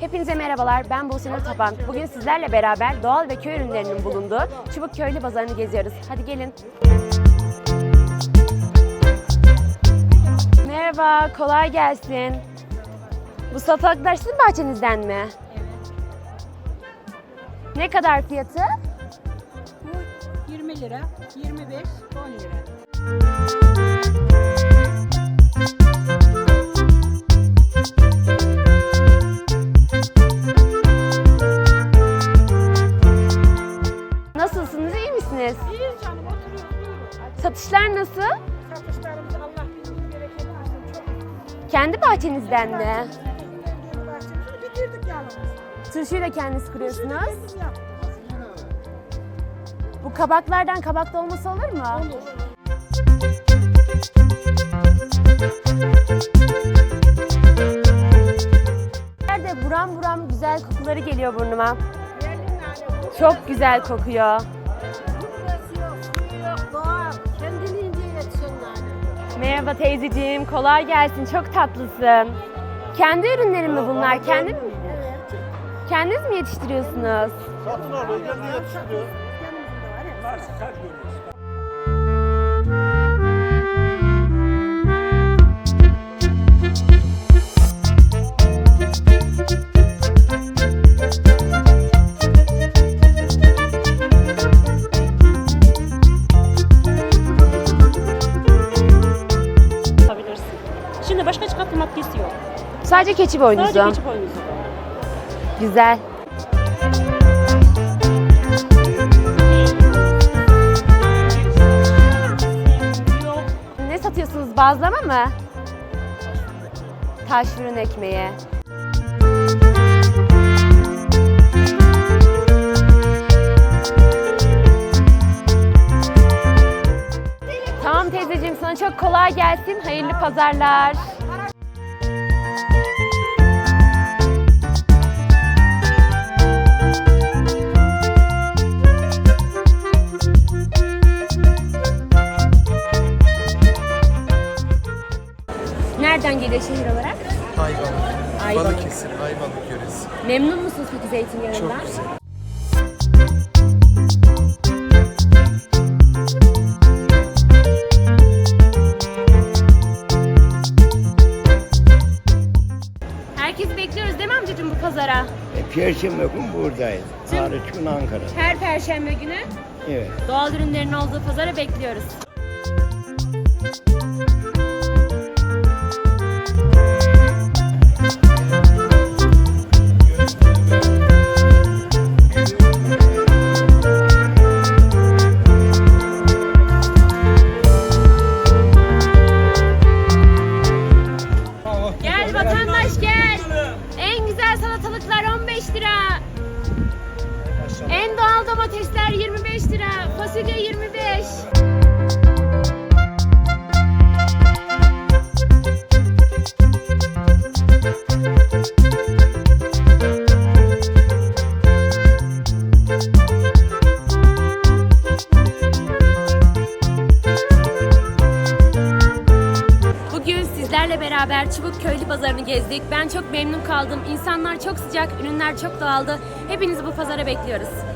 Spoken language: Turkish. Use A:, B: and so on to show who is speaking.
A: Hepinize merhabalar. Ben Buse Nur Tapan. Bugün sizlerle beraber doğal ve köy ürünlerinin bulunduğu Çubuk Köylü Pazarı'nı geziyoruz. Hadi gelin. Merhaba, kolay gelsin. Bu salatalıklar sizin bahçenizden mi?
B: Evet.
A: Ne kadar fiyatı?
B: Bu 20 lira, 25, 10 lira.
A: Satışlar nasıl?
B: Satışlarımızı Allah bilir bereket versin. Çok
A: Kendi bahçenizden mi?
B: bahçemizi bitirdik yalnız.
A: Turşuyu da kendiniz kuruyorsunuz. Bu kabaklardan kabaklı olması olur mu?
B: Olur.
A: Nerede buram buram güzel kokuları geliyor burnuma. Çok güzel kokuyor. Merhaba teyzeciğim, kolay gelsin. Çok tatlısın. Kendi ürünlerin mi bunlar? Kendi
B: Evet.
A: kendiniz mi yetiştiriyorsunuz?
C: Satın alıyor, kendi yetiştiriyor.
B: Yanımızda var hepsi.
A: Sadece keçi boynuzu.
D: Sadece keçi boynuzu.
A: Güzel. Ne satıyorsunuz? Bazlama mı? Taş fırın ekmeği. Tamam teyzeciğim sana çok kolay gelsin. Hayırlı pazarlar. Nereden geliyor şehir olarak?
C: Ayvalık.
A: Ayvalık.
C: Balıkesir, Ayvalık yöresi.
A: Memnun musunuz peki zeytinyağından?
C: Çok güzel.
A: Herkesi bekliyoruz değil mi amcacığım bu pazara?
E: E, Perşembe gün buradayız.
A: Tüm-
E: Hariç gün Ankara'da.
A: Her perşembe günü
E: Evet.
A: doğal ürünlerin olduğu pazara bekliyoruz. 25 lira. En doğal domatesler 25 lira. Fasulye 25. sizlerle beraber Çubuk Köylü Pazarı'nı gezdik. Ben çok memnun kaldım. İnsanlar çok sıcak, ürünler çok doğaldı. Hepinizi bu pazara bekliyoruz.